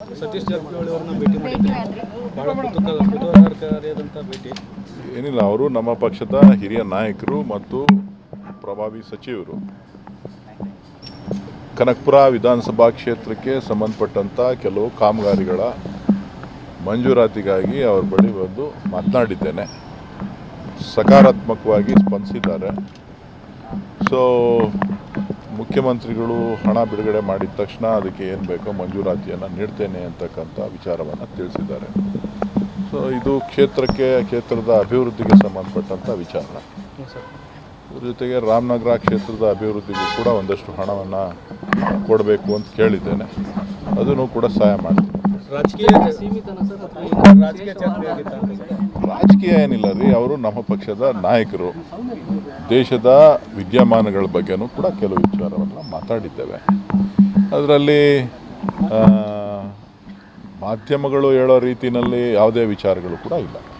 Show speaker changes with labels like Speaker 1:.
Speaker 1: ಸತೀಶ್ ಭೇಟಿ
Speaker 2: ಭೇಟಿ.
Speaker 3: ಏನಿಲ್ಲ, ಅವರು ನಮ್ಮ ಪಕ್ಷದ ಹಿರಿಯ ನಾಯಕರು ಮತ್ತು ಪ್ರಭಾವಿ ಸಚಿವರು. ಕನಕಪುರ ವಿಧಾನಸಭಾ ಕ್ಷೇತ್ರಕ್ಕೆ ಸಂಬಂಧಪಟ್ಟಂಥ ಕೆಲವು ಕಾಮಗಾರಿಗಳ ಮಂಜೂರಾತಿಗಾಗಿ ಅವ್ರ ಬಳಿ ಬಂದು ಮಾತನಾಡಿದ್ದೇನೆ. ಸಕಾರಾತ್ಮಕವಾಗಿ ಸ್ಪಂದಿಸಿದ್ದಾರೆ. ಸೊ ಮುಖ್ಯಮಂತ್ರಿಗಳು ಹಣ ಬಿಡುಗಡೆ ಮಾಡಿದ ತಕ್ಷಣ ಅದಕ್ಕೆ ಏನು ಬೇಕೋ ಮಂಜೂರಾತಿಯನ್ನು ನೀಡ್ತೇನೆ ಅಂತಕ್ಕಂಥ ವಿಚಾರವನ್ನು ತಿಳಿಸಿದ್ದಾರೆ. ಸೊ ಇದು ಕ್ಷೇತ್ರಕ್ಕೆ ಕ್ಷೇತ್ರದ ಅಭಿವೃದ್ಧಿಗೆ ಸಂಬಂಧಪಟ್ಟಂಥ ವಿಚಾರ. ಇದ್ರ ಜೊತೆಗೆ ರಾಮನಗರ ಕ್ಷೇತ್ರದ ಅಭಿವೃದ್ಧಿಗೂ ಕೂಡ ಒಂದಷ್ಟು ಹಣವನ್ನು ಕೊಡಬೇಕು ಅಂತ ಕೇಳಿದ್ದೇನೆ. ಅದನ್ನು ಕೂಡ ಸಹಾಯ ಮಾಡ್ತೀನಿ. ರಾಜಕೀಯ ಏನಿಲ್ಲ ರೀ, ಅವರು ನಮ್ಮ ಪಕ್ಷದ ನಾಯಕರು. ದೇಶದ ವಿದ್ಯಮಾನಗಳ ಬಗ್ಗೆನೂ ಕೂಡ ಕೆಲವು ವಿಚಾರವನ್ನು ಮಾತಾಡಿದ್ದೇವೆ. ಅದರಲ್ಲಿ ಮಾಧ್ಯಮಗಳು ಹೇಳೋ ರೀತಿಯಲ್ಲಿ ಯಾವುದೇ ವಿಚಾರಗಳು ಕೂಡ ಇಲ್ಲ.